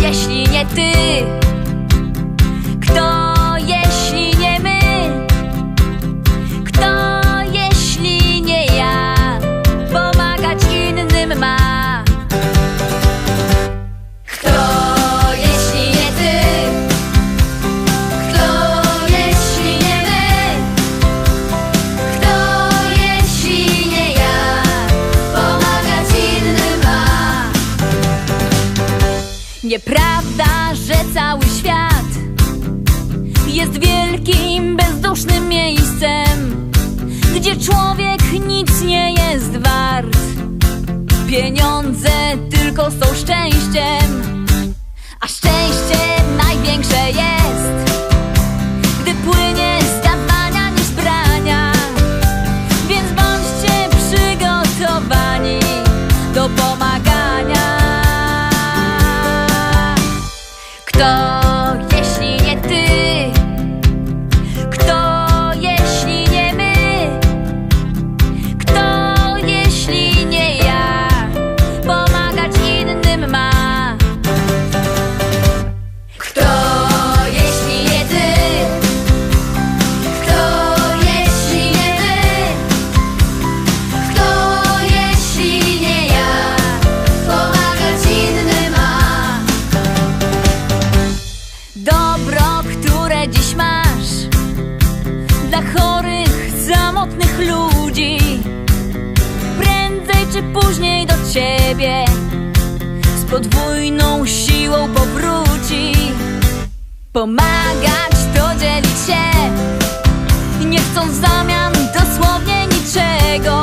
Jeśli nie ty? Nieprawda, że cały świat jest wielkim, bezdusznym miejscem, gdzie człowiek nic nie jest wart. Pieniądze tylko są szczęściem, a szczęście największe jest, gdy płynie z niż brania. Więc bądźcie przygotowani do pomagania. Kto, dziś masz. Dla chorych, samotnych ludzi. Prędzej czy później do ciebie. Z podwójną siłą powróci. Pomagać to dzielić się. Nie chcąc w zamian dosłownie niczego